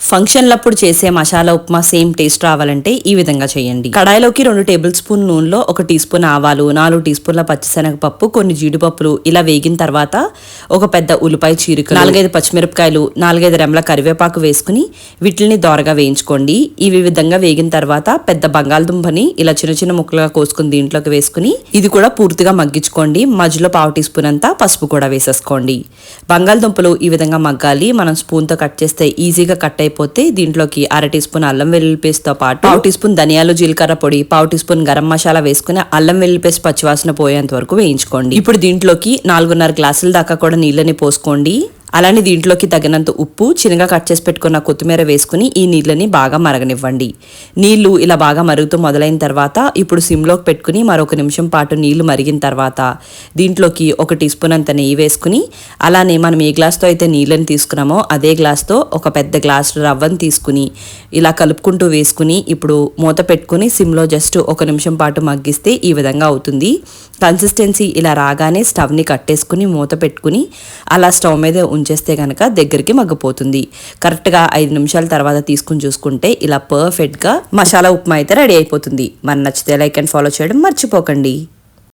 ఫంక్షన్లప్పుడు చేసే masala upma same taste రావాలంటే ఈ విధంగా చేయండి. కడాయిలోకి రెండు టేబుల్ స్పూన్ నూనెలో ఒక టీ స్పూన్ ఆవాలు నాలుగు టీ స్పూన్ల పచ్చిశనగపప్పు కొన్ని జీడిపప్పులు ఇలా వేగిన తర్వాత ఒక పెద్ద ఉల్లిపాయ చీరిక నాలుగైదు పచ్చిమిరపకాయలు నాలుగైదు రెమ్ల కరివేపాకు వేసుకుని వీటిని దోరగా వేయించుకోండి. ఇవి విధంగా వేగిన తర్వాత పెద్ద బంగాళదుంపని ఇలా చిన్న చిన్న ముక్కలుగా కోసుకుని దీంట్లోకి వేసుకుని ఇది కూడా పూర్తిగా మగ్గించుకోండి. మధ్యలో పావు టీ స్పూన్ అంతా పసుపు కూడా వేసేసుకోండి. బంగాళదుంపలు ఈ విధంగా మగ్గాలి. మనం స్పూన్తో కట్ చేస్తే ఈజీగా కట్ అయిపోతే దీంట్లోకి అర టీ స్పూన్ అల్లం వెల్లుల్లి పేస్ట్తో పాటు పావు టీ స్పూన్ ధనియాలు జీలకర్ర పొడి పావు టీ స్పూన్ గరం మసాలా వేసుకుని అల్లం వెల్లుల్లి పేస్ట్ పచ్చివాసన పోయేంత వరకు వేయించుకోండి. ఇప్పుడు దీంట్లోకి నాలుగున్నర గ్లాసుల దాకా కూడా నీళ్ళని పోసుకోండి. అలానే దీంట్లోకి తగినంత ఉప్పు చిన్నగా కట్ చేసి పెట్టుకున్న కొత్తిమీర వేసుకుని ఈ నీళ్ళని బాగా మరగనివ్వండి. నీళ్ళు ఇలా బాగా మరుగుతూ మొదలైన తర్వాత ఇప్పుడు సిమ్లోకి పెట్టుకుని మరొక నిమిషం పాటు నీళ్ళు మరిగిన తర్వాత దీంట్లోకి ఒక టీ స్పూన్ అంత నెయ్యి వేసుకుని అలానే మనం ఏ గ్లాస్తో అయితే నీళ్ళని తీసుకున్నామో అదే గ్లాస్తో ఒక పెద్ద గ్లాస్ రవ్వను తీసుకుని ఇలా కలుపుకుంటూ వేసుకుని ఇప్పుడు మూత పెట్టుకుని సిమ్లో జస్ట్ ఒక నిమిషం పాటు మగ్గిస్తే ఈ విధంగా అవుతుంది. కన్సిస్టెన్సీ ఇలా రాగానే స్టవ్ని కట్టేసుకుని మూత పెట్టుకుని అలా స్టవ్ మీద ఉంచేస్తే కనుక దగ్గరికి మగ్గిపోతుంది. కరెక్ట్గా ఐదు నిమిషాల తర్వాత తీసుకుని చూసుకుంటే ఇలా పర్ఫెక్ట్గా మసాలా ఉప్మా అయితే రెడీ అయిపోతుంది. మరి నచ్చితే లైక్ అండ్ ఫాలో చేయడం మర్చిపోకండి.